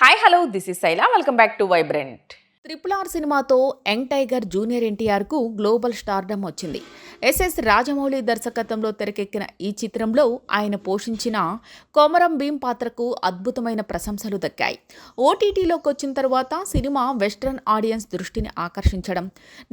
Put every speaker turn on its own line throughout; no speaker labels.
Hi hello this is Shaila welcome back to vibrant
triple R సినిమాతో young tiger junior ఎన్టీఆర్కు global stardom వచ్చింది. SS Rajamouli దర్శకత్వంలో తెరకెక్కిన ఈ చిత్రంలో ఆయన పోషించిన కొమరం భీం పాత్రకు అద్భుతమైన ప్రశంసలు దక్కాయి. ఓటీటీలోకి వచ్చిన తర్వాత సినిమా వెస్ట్రన్ ఆడియన్స్ దృష్టిని ఆకర్షించడం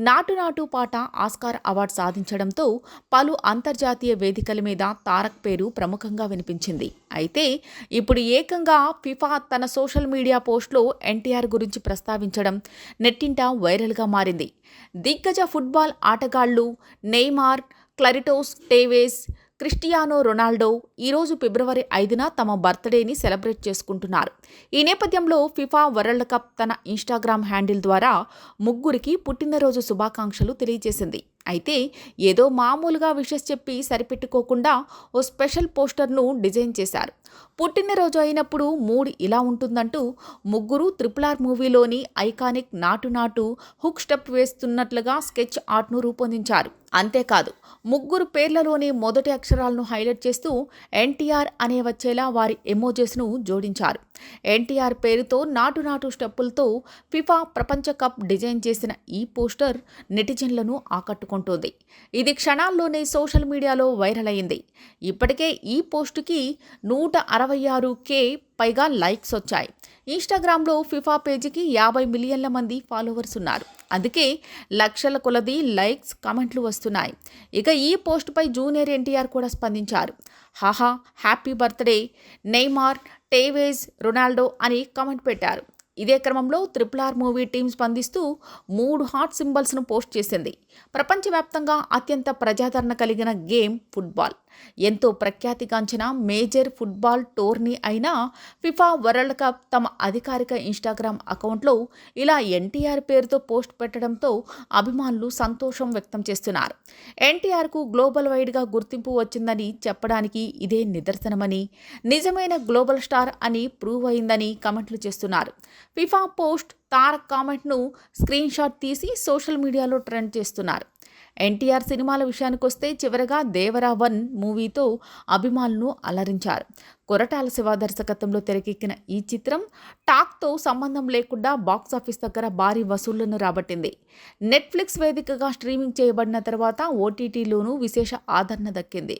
నాటు నాటు పాట ఆస్కార్ అవార్డు సాధించడంతో పలు అంతర్జాతీయ వేదికల మీద తారక్ పేరు ప్రముఖంగా వినిపించింది. అయితే ఇప్పుడు ఏకంగా ఫిఫా తన సోషల్ మీడియా పోస్ట్లో ఎన్టీఆర్ గురించి ప్రస్తావించడం నెట్టింట వైరల్గా మారింది. దిగ్గజ ఫుట్బాల్ ఆటగాళ్ళు నెయ్మార్ క్లరిటోస్ టేవేస్ క్రిస్టియానో రొనాల్డో ఈరోజు ఫిబ్రవరి ఐదున తమ బర్త్డేని సెలబ్రేట్ చేసుకుంటున్నారు. ఈ నేపథ్యంలో ఫిఫా వరల్డ్ కప్ తన ఇన్స్టాగ్రామ్ హ్యాండిల్ ద్వారా ముగ్గురికి పుట్టినరోజు శుభాకాంక్షలు తెలియజేసింది. అయితే ఏదో మామూలుగా విషెస్ చెప్పి సరిపెట్టుకోకుండా ఓ స్పెషల్ పోస్టర్ను డిజైన్ చేశారు. పుట్టినరోజు అయినప్పుడు మూడ్ ఇలా ఉంటుందంటూ ముగ్గురు triple R మూవీలోని iconic Naatu Naatu hook step వేస్తున్నట్లుగా sketch ఆర్ట్ను రూపొందించారు. అంతేకాదు ముగ్గురు పేర్లలోని మొదటి అక్షరాలను హైలైట్ చేస్తూ ఎన్టీఆర్ అనే వచ్చేలా వారి ఎమోజెస్ను జోడించారు. ఎన్టీఆర్ పేరుతో నాటు నాటు స్టెప్పులతో ఫిఫా ప్రపంచ కప్ డిజైన్ చేసిన ఈ పోస్టర్ నెటిజన్లను ఉంటుంది. ఇది క్షణాల్లోనే సోషల్ మీడియాలో వైరల్ అయింది. ఇప్పటికే ఈ పోస్టుకి నూట అరవై ఆరు కే పైగా లైక్స్ వచ్చాయి. ఇన్స్టాగ్రామ్లో ఫిఫా పేజీకి యాభై మిలియన్ల మంది ఫాలోవర్స్ ఉన్నారు. అందుకే లక్షల కొలది లైక్స్ కామెంట్లు వస్తున్నాయి. ఇక ఈ పోస్టుపై జూనియర్ ఎన్టీఆర్ కూడా స్పందించారు. Haha happy birthday Neymar Tevez Ronaldo అని కామెంట్ పెట్టారు. ఇదే క్రమంలో త్రిపుల్ ఆర్ మూవీ టీం స్పందిస్తూ మూడు హాట్ సింబల్స్ను పోస్ట్ చేసింది. ప్రపంచవ్యాప్తంగా అత్యంత ప్రజాదరణ కలిగిన గేమ్ ఫుట్బాల్. ఎంతో ప్రఖ్యాతిగాంచిన మేజర్ ఫుట్బాల్ టోర్నీ అయిన ఫిఫా వరల్డ్ కప్ తమ అధికారిక ఇన్స్టాగ్రామ్ అకౌంట్లో ఇలా ఎన్టీఆర్ పేరుతో పోస్ట్ పెట్టడంతో అభిమానులు సంతోషం వ్యక్తం చేస్తున్నారు. ఎన్టీఆర్కు గ్లోబల్ వైడ్గా గుర్తింపు వచ్చిందని చెప్పడానికి ఇదే నిదర్శనమని నిజమైన గ్లోబల్ స్టార్ అని ప్రూవ్ అయిందని కమెంట్లు చేస్తున్నారు. ఫిఫా పోస్ట్ తారక్ కామెంట్ను స్క్రీన్ షాట్ తీసి సోషల్ మీడియాలో ట్రెండ్ చేస్తున్నారు. ఎన్టీఆర్ సినిమాల విషయానికొస్తే చివరగా దేవరా వన్ మూవీతో అభిమానులను అలరించారు. కొరటాల శివ దర్శకత్వంలో తెరకెక్కిన ఈ చిత్రం టాక్తో సంబంధం లేకుండా బాక్సాఫీస్ దగ్గర భారీ వసూళ్ళను రాబట్టింది. నెట్ఫ్లిక్స్ వేదికగా స్ట్రీమింగ్ చేయబడిన తర్వాత ఓటీటీలోనూ విశేష ఆదరణ దక్కింది.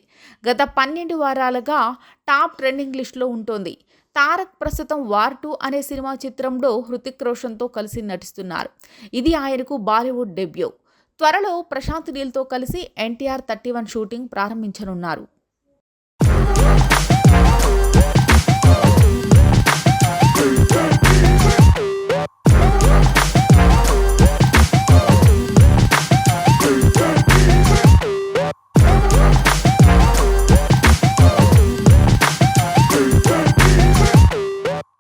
గత పన్నెండు వారాలుగా టాప్ ట్రెండింగ్ లిస్టులో ఉంటుంది. తారక్ ప్రస్తుతం వార్ టూ అనే సినిమా చిత్రంలో హృతిక్ రోషన్తో కలిసి నటిస్తున్నారు. ఇది ఆయనకు బాలీవుడ్ డెబ్యూ. త్వరలో ప్రశాంత్ నీల్తో కలిసి ఎన్టీఆర్ థర్టీ వన్ షూటింగ్ ప్రారంభించనున్నారు.